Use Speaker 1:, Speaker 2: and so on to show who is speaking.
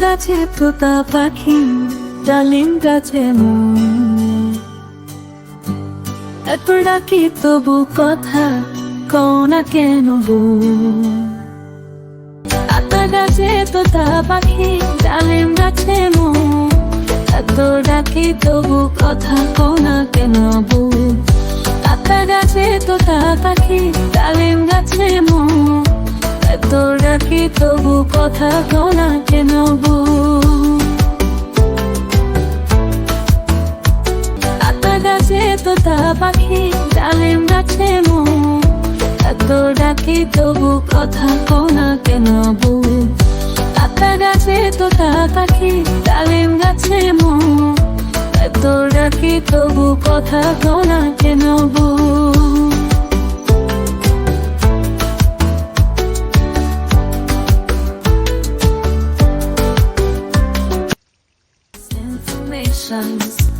Speaker 1: গাছে, তোতা পাখি, ডালিম গাছে এত ডাকি, তবু কথা কও না কেন আতা গাছে, তোতা পাখি, ডালিম গাছে মন। এত ডাকি তবু কথা কও না কেন বউ? আতা গাছে তোতা পাখি, ডালিম গাছে মন এত ডাকি তবু কথা কও না কেন বউ? আতা গাছে তোতা পাখি, ডালিম গাছে মো। এত ডাকি তবু কথা কও না কেন বউ? আতা গাছে তোতা পাখি তবু কথা কও না কেন বউ informations